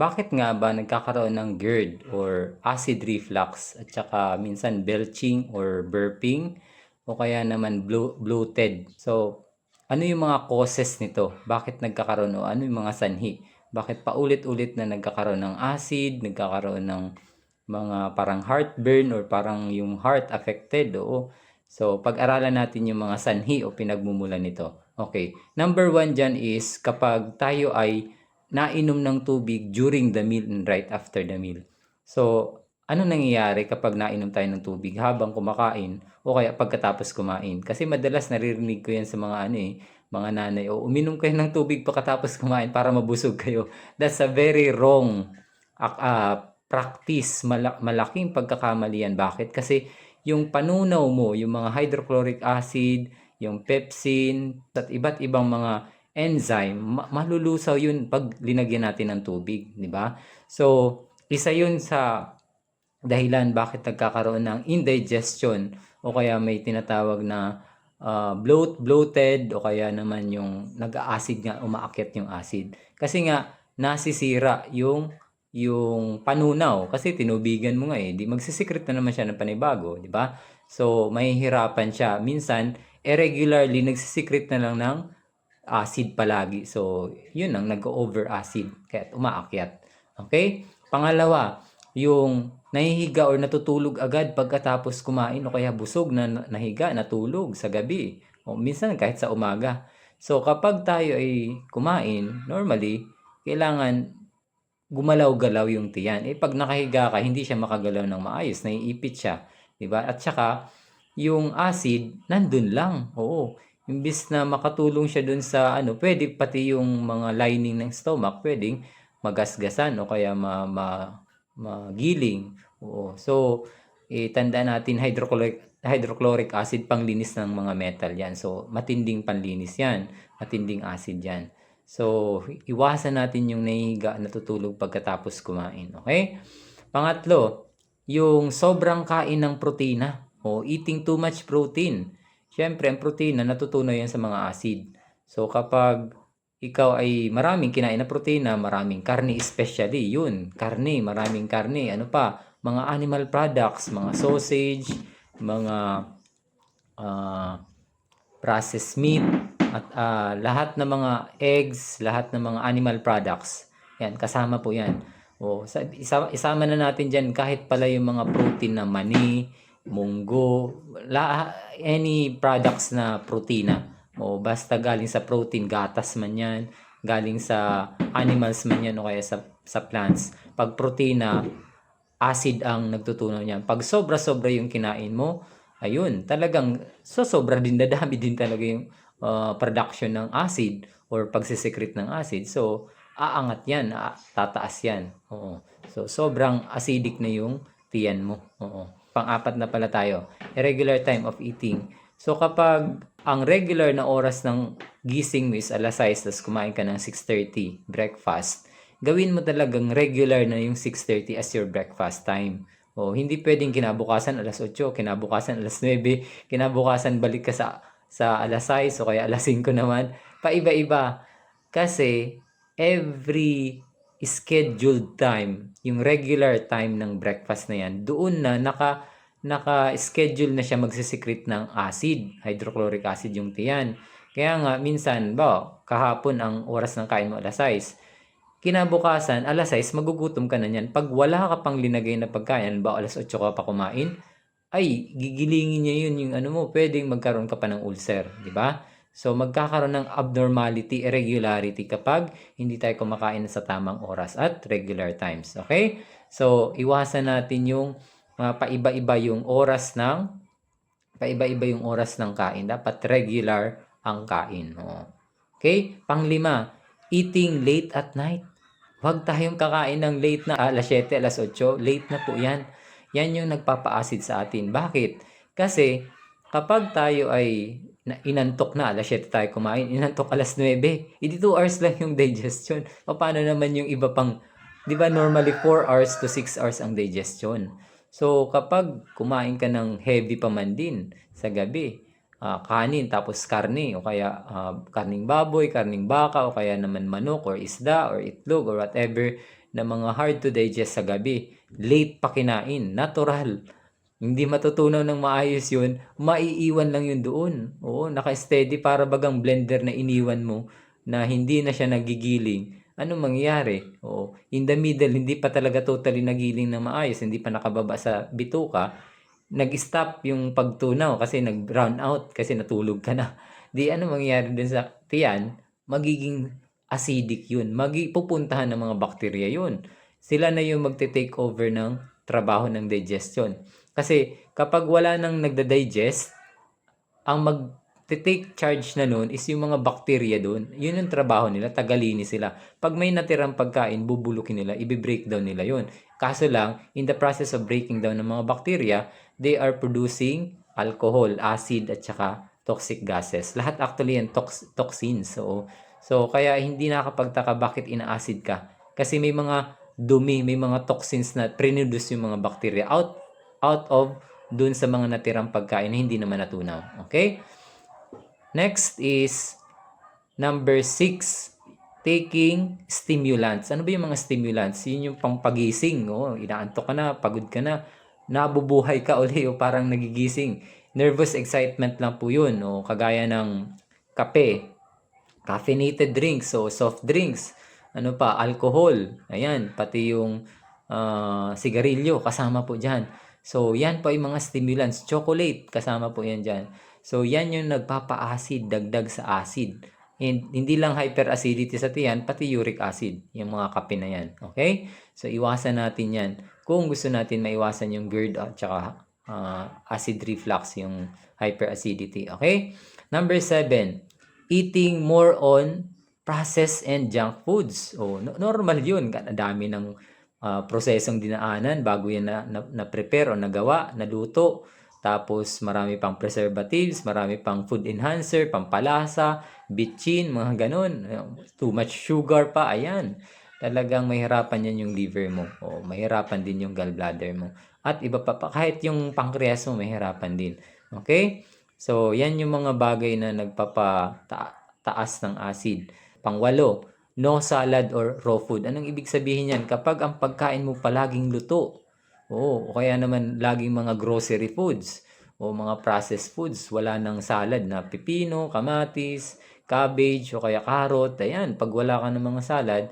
bakit nga ba nagkakaroon ng GERD or acid reflux at saka minsan belching or burping o kaya naman blo- bloated. So, ano yung mga causes nito? Bakit nagkakaroon o ano yung mga sanhi? Bakit paulit-ulit na nagkakaroon ng acid, nagkakaroon ng mga parang heartburn or parang yung heart affected? Oo. So, pag-aralan natin yung mga sanhi o pinagmumulan nito. Okay. Number one dyan is kapag tayo ay nainom ng tubig during the meal and right after the meal. So, ano nangyayari kapag nainom tayo ng tubig habang kumakain o kaya pagkatapos kumain? Kasi madalas naririnig ko yan sa mga ano eh, mga nanay, o uminom kayo ng tubig pagkatapos kumain para mabusog kayo. That's a very wrong uh, practice. Mala- malaking pagkakamali yan. Bakit? Kasi yung panunaw mo, yung mga hydrochloric acid, yung pepsin, at iba't ibang mga enzyme, ma- malulusaw yun pag linagyan natin ng tubig, di ba? So, isa yun sa dahilan bakit nagkakaroon ng indigestion o kaya may tinatawag na uh, bloat, bloated o kaya naman yung nag-acid nga, umaakyat yung acid. Kasi nga, nasisira yung yung panunaw kasi tinubigan mo nga eh di magsisikret na naman siya ng panibago di ba so mahihirapan siya minsan irregularly nagsisikret na lang ng acid palagi. So, yun ang nag-over acid kaya umaakyat. Okay? Pangalawa, yung nahihiga or natutulog agad pagkatapos kumain o kaya busog na nahiga, natulog sa gabi o minsan kahit sa umaga. So, kapag tayo ay kumain, normally, kailangan gumalaw-galaw yung tiyan. Eh, pag nakahiga ka, hindi siya makagalaw ng maayos, naiipit siya. Diba? At saka, yung acid, nandun lang. Oo imbis na makatulong siya dun sa ano, pwede pati yung mga lining ng stomach, pwedeng magasgasan o kaya ma, ma, magiling. Oo. So, itanda natin hydrochloric, hydrochloric acid panglinis ng mga metal yan. So, matinding panlinis yan. Matinding acid yan. So, iwasan natin yung nahihiga natutulog pagkatapos kumain. Okay? Pangatlo, yung sobrang kain ng protina o eating too much protein. Siyempre, ang protina natutunaw yan sa mga acid. So, kapag ikaw ay maraming kinain na protina, maraming karne especially, yun, karne, maraming karne. Ano pa? Mga animal products, mga sausage, mga uh, processed meat, at uh, lahat ng mga eggs, lahat ng mga animal products. Yan, kasama po yan. O, isama, isama na natin dyan kahit pala yung mga protein na mani, munggo, la, any products na protina. O basta galing sa protein, gatas man yan, galing sa animals man yan o kaya sa, sa plants. Pag protina, acid ang nagtutunaw niyan. Pag sobra-sobra yung kinain mo, ayun, talagang so sobra din, dadami din talaga yung uh, production ng acid or pagsisekret ng acid. So, aangat yan, tataas yan. Oo. So, sobrang acidic na yung tiyan mo. Oo pang-apat na pala tayo, irregular time of eating. So kapag ang regular na oras ng gising mo is alas 6, tapos kumain ka ng 6.30, breakfast, gawin mo talagang regular na yung 6.30 as your breakfast time. O, hindi pwedeng kinabukasan alas 8, kinabukasan alas 9, kinabukasan balik ka sa, sa alas 6 o kaya alas 5 naman. Paiba-iba. Kasi every scheduled time, yung regular time ng breakfast na yan, doon na naka naka-schedule na siya magsisikret ng acid, hydrochloric acid yung tiyan. Kaya nga, minsan, ba, kahapon ang oras ng kain mo alas 6. Kinabukasan, alas 6, magugutom ka na niyan. Pag wala ka pang linagay na pagkain, ba alas 8 ka pa kumain, ay, gigilingin niya yun yung ano mo, pwedeng magkaroon ka pa ng ulcer, di ba? So, magkakaroon ng abnormality, irregularity kapag hindi tayo kumakain sa tamang oras at regular times. Okay? So, iwasan natin yung uh, paiba-iba yung oras ng paiba-iba yung oras ng kain. Dapat regular ang kain. Oh. Okay? Panglima, eating late at night. Huwag tayong kakain ng late na alas 7, alas 8. Late na po yan. Yan yung nagpapa-acid sa atin. Bakit? Kasi kapag tayo ay na inantok na, alas 7 tayo kumain, inantok alas 9, hindi 2 hours lang yung digestion. Paano naman yung iba pang, di ba normally 4 hours to 6 hours ang digestion. So kapag kumain ka ng heavy pa man din sa gabi, uh, kanin tapos karne o kaya uh, karning baboy, karning baka o kaya naman manok or isda or itlog or whatever, na mga hard to digest sa gabi. Late pa kinain, natural. Hindi matutunaw ng maayos yun, maiiwan lang yun doon. Oo, naka-steady para bagang blender na iniwan mo na hindi na siya nagigiling. Ano mangyayari? Oo, in the middle, hindi pa talaga totally nagiling na maayos, hindi pa nakababa sa bituka, nag-stop yung pagtunaw kasi nag-brown out kasi natulog ka na. Di ano mangyayari dun sa tiyan? Magiging acidic yun. Magi pupuntahan ng mga bakterya yun. Sila na yung magte-take over ng trabaho ng digestion. Kasi kapag wala nang nagda-digest, ang mag-take charge na nun is yung mga bakterya doon. Yun yung trabaho nila, tagalinis sila. Pag may natirang pagkain, bubulukin nila, i-breakdown nila yun. Kaso lang, in the process of breaking down ng mga bakterya, they are producing alcohol, acid, at saka toxic gases. Lahat actually yan tox- toxins. So, so kaya hindi nakakapagtaka bakit ina-acid ka. Kasi may mga dumi, may mga toxins na produce yung mga bakterya out out of dun sa mga natirang pagkain na hindi naman natunaw. Okay? Next is number six, taking stimulants. Ano ba yung mga stimulants? Yun yung pampagising. Oh, inaantok ka na, pagod ka na, nabubuhay ka uli o parang nagigising. Nervous excitement lang po yun. O kagaya ng kape, caffeinated drinks o soft drinks. Ano pa, alcohol. Ayan, pati yung ah, sigarilyo kasama po dyan. So, yan po ay mga stimulants. Chocolate, kasama po yan dyan. So, yan yung nagpapa-acid, dagdag sa acid. And, hindi lang hyperacidity sa tiyan, pati uric acid, yung mga kape na yan. Okay? So, iwasan natin yan. Kung gusto natin maiwasan yung GERD at saka ah, acid reflux, yung hyperacidity. Okay? Number seven, eating more on processed and junk foods. Oh, no- normal yun. Ang dami ng ah, prosesong dinaanan bago yan na, na, na-prepare o nagawa, naluto. Tapos marami pang preservatives, marami pang food enhancer, pampalasa, bitchin, mga ganun. Too much sugar pa, ayan. Talagang mahirapan yan yung liver mo. O mahirapan din yung gallbladder mo. At iba pa, pa kahit yung pancreas mo, mahirapan din. Okay? So, yan yung mga bagay na nagpapataas ng acid. Pangwalo, no salad or raw food. Anong ibig sabihin yan? Kapag ang pagkain mo palaging luto, Oo, o kaya naman laging mga grocery foods o mga processed foods. Wala nang salad na pipino, kamatis, cabbage o kaya carrot. Ayan, pag wala ka ng mga salad,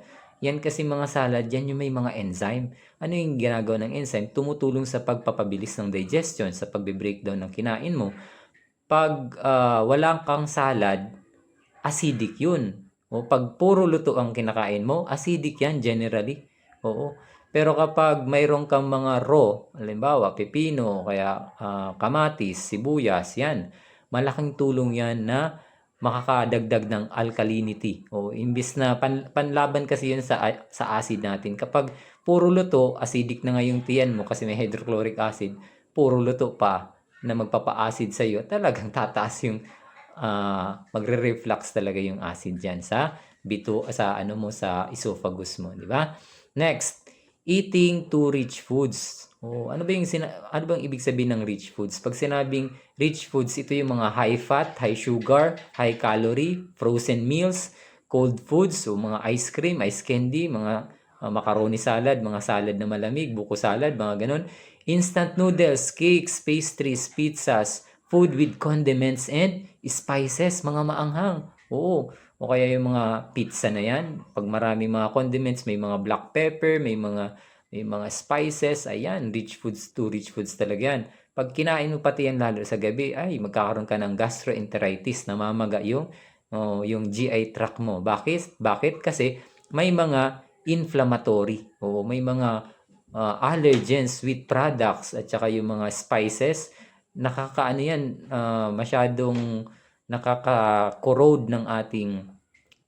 yan kasi mga salad, yan yung may mga enzyme. Ano yung ginagawa ng enzyme? Tumutulong sa pagpapabilis ng digestion, sa pagbe-breakdown ng kinain mo. Pag ah, wala kang salad, acidic yun. O pag puro luto ang kinakain mo, acidic yan generally. Oo. Pero kapag mayroon kang mga raw, halimbawa pepino, kaya ah, kamatis, sibuyas, yan. Malaking tulong yan na makakadagdag ng alkalinity. O imbis na pan, panlaban kasi yun sa sa acid natin. Kapag puro luto, acidic na nga yung tiyan mo kasi may hydrochloric acid, puro luto pa na magpapa-acid sa iyo, talagang tataas yung ah, magre-reflux talaga yung acid diyan sa bito sa ano mo sa esophagus mo, di ba? Next, eating too rich foods. Oh, ano ba yung sina- ano bang ibig sabihin ng rich foods? Pag sinabing rich foods, ito yung mga high fat, high sugar, high calorie, frozen meals, cold foods, so mga ice cream, ice candy, mga uh, macaroni salad, mga salad na malamig, buko salad, mga ganun. Instant noodles, cakes, pastries, pizzas, food with condiments and spices, mga maanghang. Oo. O kaya yung mga pizza na yan, pag marami mga condiments, may mga black pepper, may mga may mga spices, ayan, rich foods to rich foods talaga yan. Pag kinain mo pati yan lalo sa gabi, ay magkakaroon ka ng gastroenteritis, namamaga yung oh, yung GI tract mo. Bakit? Bakit? Kasi may mga inflammatory o may mga uh, allergens with products at saka yung mga spices nakakaano yan uh, masyadong nakaka-corrode ng ating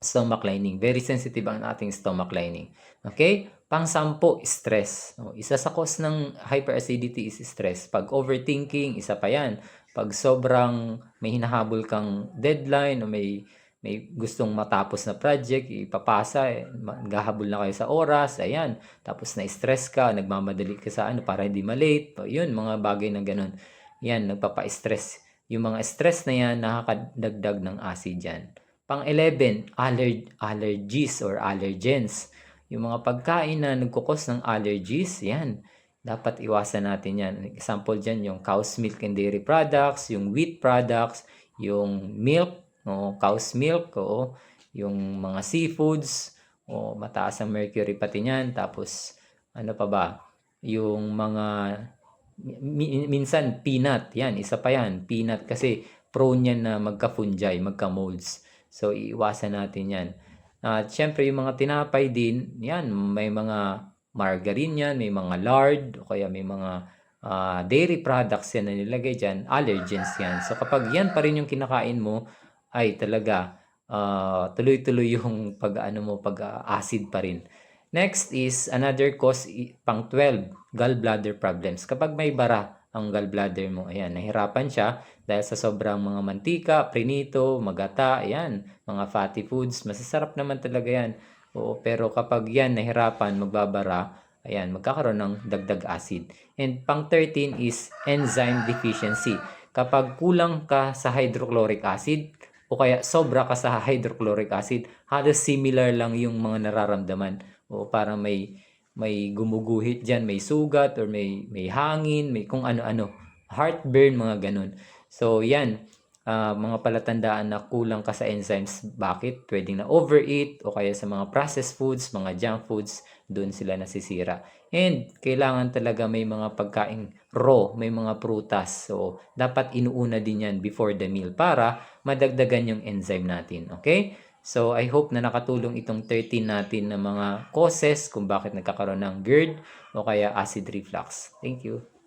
stomach lining. Very sensitive ang ating stomach lining. Okay? Pang-sampo, stress. O, isa sa cause ng hyperacidity is stress. Pag overthinking, isa pa yan. Pag sobrang may hinahabol kang deadline o may may gustong matapos na project, ipapasa, eh, gahabol na kayo sa oras, ayan. Tapos na-stress ka, nagmamadali ka sa ano para hindi malate. O, yun, mga bagay na ganun. Yan, nagpapa-stress. Yung mga stress na yan, nakakadagdag ng acid yan. Pang 11, aller- allergies or allergens. yung mga pagkain na nagkukos ng allergies, yan. Dapat iwasan natin yan. Example dyan, yung cow's milk and dairy products, yung wheat products, yung milk, o cow's milk, o yung mga seafoods, o mataas ang mercury pati niyan. Tapos, ano pa ba? Yung mga, minsan peanut, yan, isa pa yan, peanut kasi prone yan na magka-fungi, magka-molds. So, iiwasan natin yan. At syempre, yung mga tinapay din, yan, may mga margarine yan, may mga lard, o kaya may mga ah, dairy products yan na nilagay dyan, allergens yan. So, kapag yan pa rin yung kinakain mo, ay talaga, ah, tuloy-tuloy yung pag-ano mo, pag-acid pa rin. Next is another cause, pang 12, gallbladder problems. Kapag may bara ang gallbladder mo, ayan, nahirapan siya dahil sa sobrang mga mantika, prinito, magata, ayan, mga fatty foods, masasarap naman talaga yan. Oo, pero kapag yan nahirapan, magbabara, ayan, magkakaroon ng dagdag acid. And pang 13 is enzyme deficiency. Kapag kulang ka sa hydrochloric acid, o kaya sobra ka sa hydrochloric acid, halos similar lang yung mga nararamdaman. O parang may may gumuguhit diyan, may sugat or may may hangin, may kung ano-ano, heartburn, mga ganun. So yan, ah, mga palatandaan na kulang ka sa enzymes. Bakit? Pwedeng na overeat o kaya sa mga processed foods, mga junk foods, doon sila nasisira. And kailangan talaga may mga pagkain raw, may mga prutas. So, dapat inuuna din yan before the meal para madagdagan yung enzyme natin. Okay? So, I hope na nakatulong itong 13 natin na mga causes kung bakit nagkakaroon ng GERD o kaya acid reflux. Thank you.